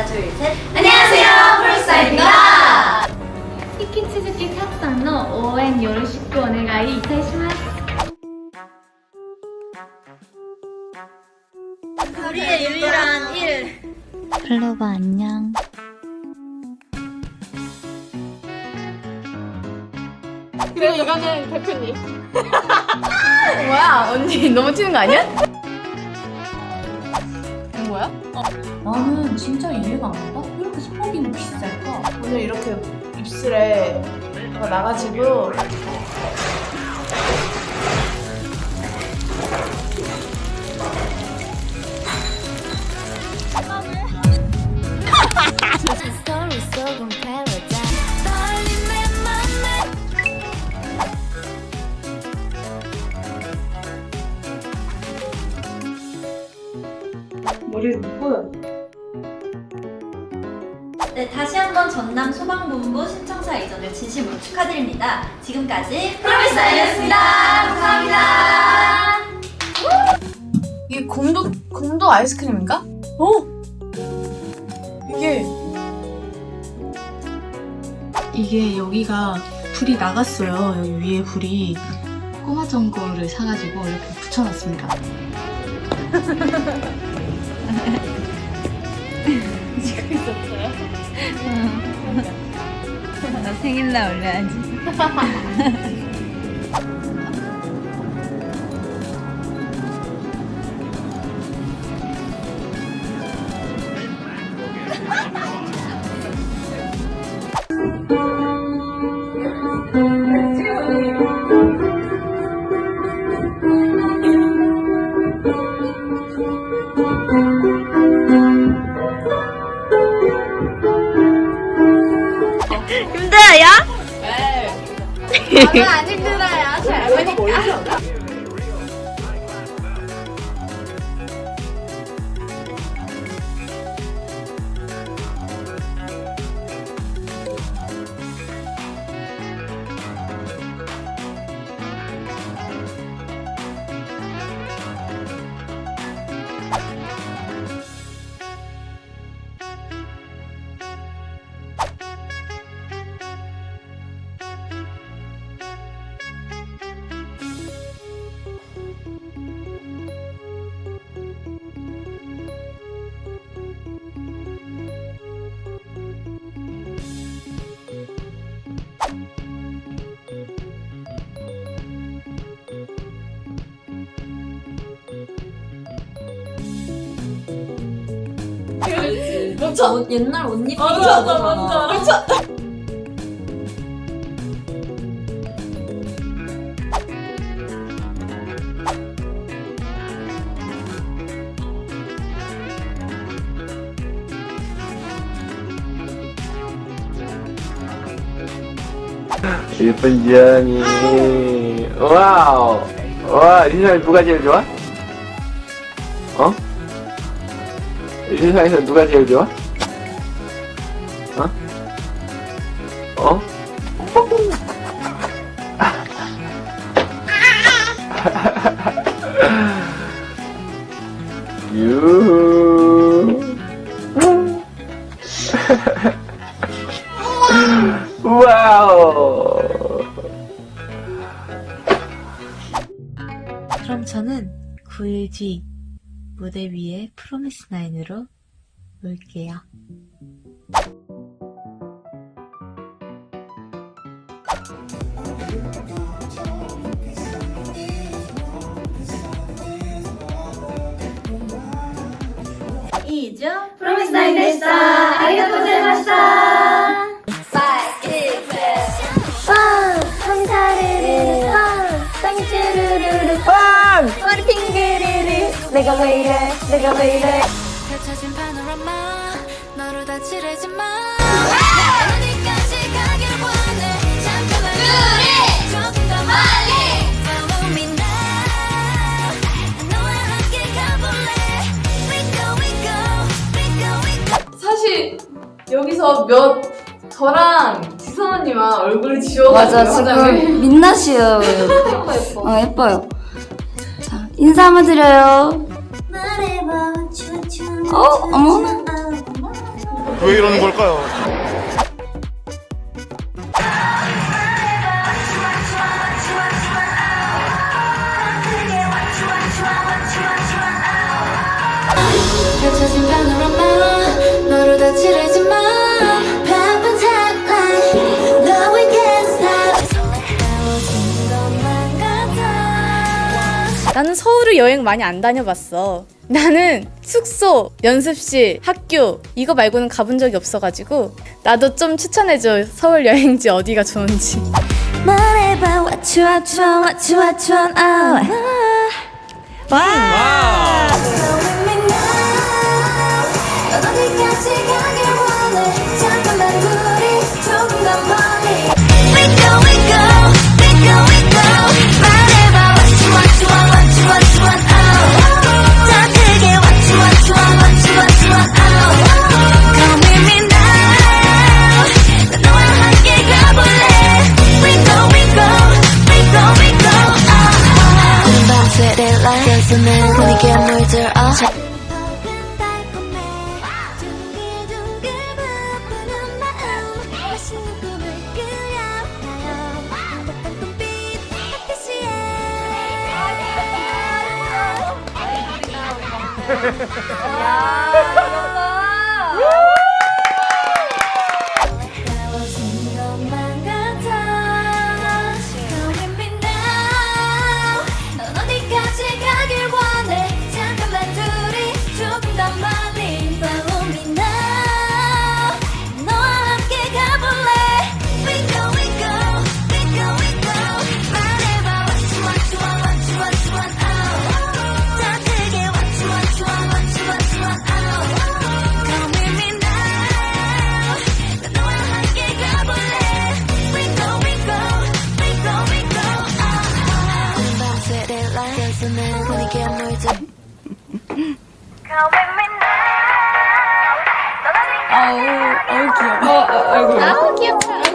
안녕하세요, 프로스타입니다. 치킨치즈케이크 합산노 오엔 요르시쿠 오네가이 이타이시마스. 우리의 유일한 일. 클로바 안녕. 그리고 이거는 대표님. 뭐야 언니 너무 튀는 거 아니야? 뭐야? 나는 진짜 이해가 안 간다? 왜 이렇게 소고기는 비쌀까? 오늘 이렇게 입술에 뭐 나가지고 머리를 묶어요. 네, 다시 한번 전남 소방본부 신청사 이전을 진심으로 축하드립니다. 지금까지 프로미스타이었습니다. 감사합니다. 이게 곰도 곰도 아이스크림인가? 어? 이게 이게 여기가 불이 나갔어요. 여기 위에 불이 꼬마 전거를 사가지고 이렇게 붙여놨습니다. 지고 있었어요? 나 생일날 올려야지 저는 저 옛날 옷 입기 맞아 맞아 맞아. 예쁜 지연이 와우 와 세상에 누가 제일 좋아? 어? 이 세상에서 누가 제일 좋아? 뒤 무대 위에 프로미스 나인으로 올게요. 이죠 프로미스 나인 데시다. 아리가토 고자이마시 내가 왜 이래? 내가 왜 이래? 펼쳐진 파노라마 너로 다 칠하지 마. 어디까지 가길 원해 잠깐만 우리 조금 더 멀리 Follow me now 너와 함께 가볼래 We go we go we go we go 사실 여기서 몇 저랑 지선 언니만 얼굴을 지워가지고 맞아 화장을 지금 민낯이에요. 예뻐 예뻐. 어 예뻐요. 자 인사 한번 드려요. 어, 어머. 왜 이러는 걸까요? 펼쳐진 파노라마 너로 다치를 나는 서울을 여행 많이 안 다녀봤어. 나는 숙소, 연습실, 학교 이거 말고는 가본 적이 없어가지고 나도 좀 추천해줘 서울 여행지 어디가 좋은지. 말해봐 what you are what you are 좋아 아. 와. 음, Going me now, 넌 어디까지 벌써 내 분위기에 물들어. 야.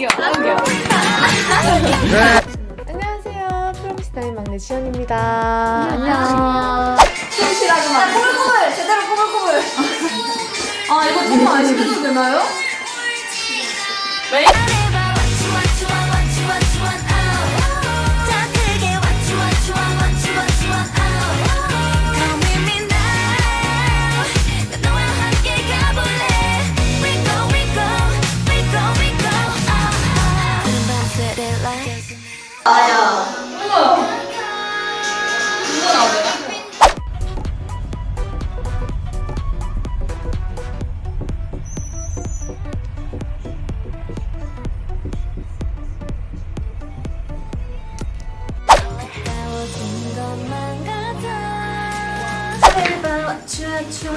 귀여워. 너무 안녕하세요. 프로미스다의 막내 지연입니다. 안녕. 충실하지만 꼬불꼬불 제대로 꼬불꼬불. 아 이거 정말 안 시켜도 되나요? 왜?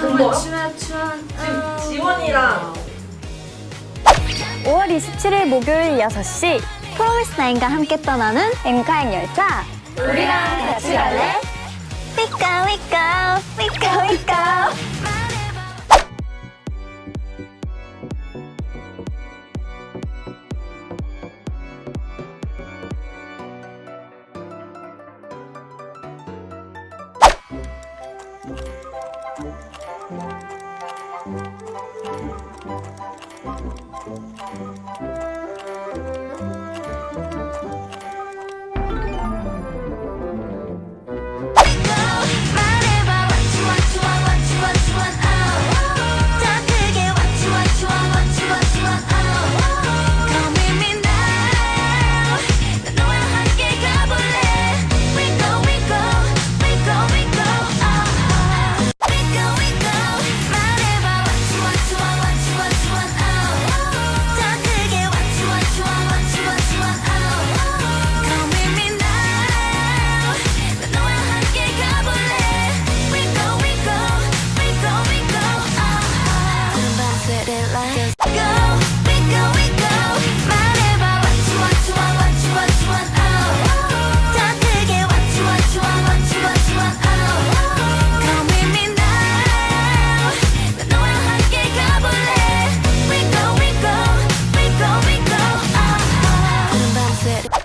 근데 춤에 춤 지금 지원이랑 5월 27일 목요일 6시 프로미스나인과 함께 떠나는 엠카행 열차. 우리랑 같이 갈래? 위까 위까 위까 위까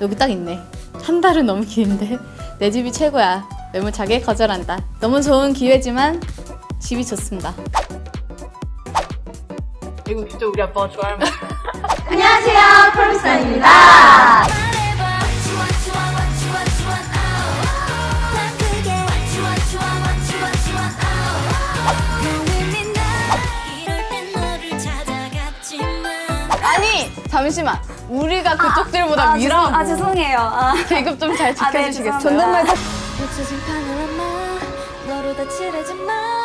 여기 딱 있네. 한 달은 너무 긴데 내 집이 최고야. 매몰차게 거절한다. 너무 좋은 기회지만 집이 좋습니다. 이거 진짜 우리 아빠가 좋아할 만. 안녕하세요, 프로스타입니다. 잠시만. 우리가 그쪽들보다 위라고 아 죄송해요. 아. 계급 좀잘 지켜주시겠어요? 존댓말 펼쳐진 파노라마 너로 다 칠해진 마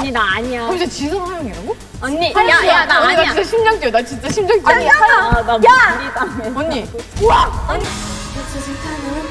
언니 나 아니야. 그럼 이제 지성 하영이라고? 언니 야 야 나 언니, 나 아니야. 진짜 심장 뛰어. 나 진짜 심장 뛰어. 아니야. 나 언니. 펼쳐진 파노라마 너로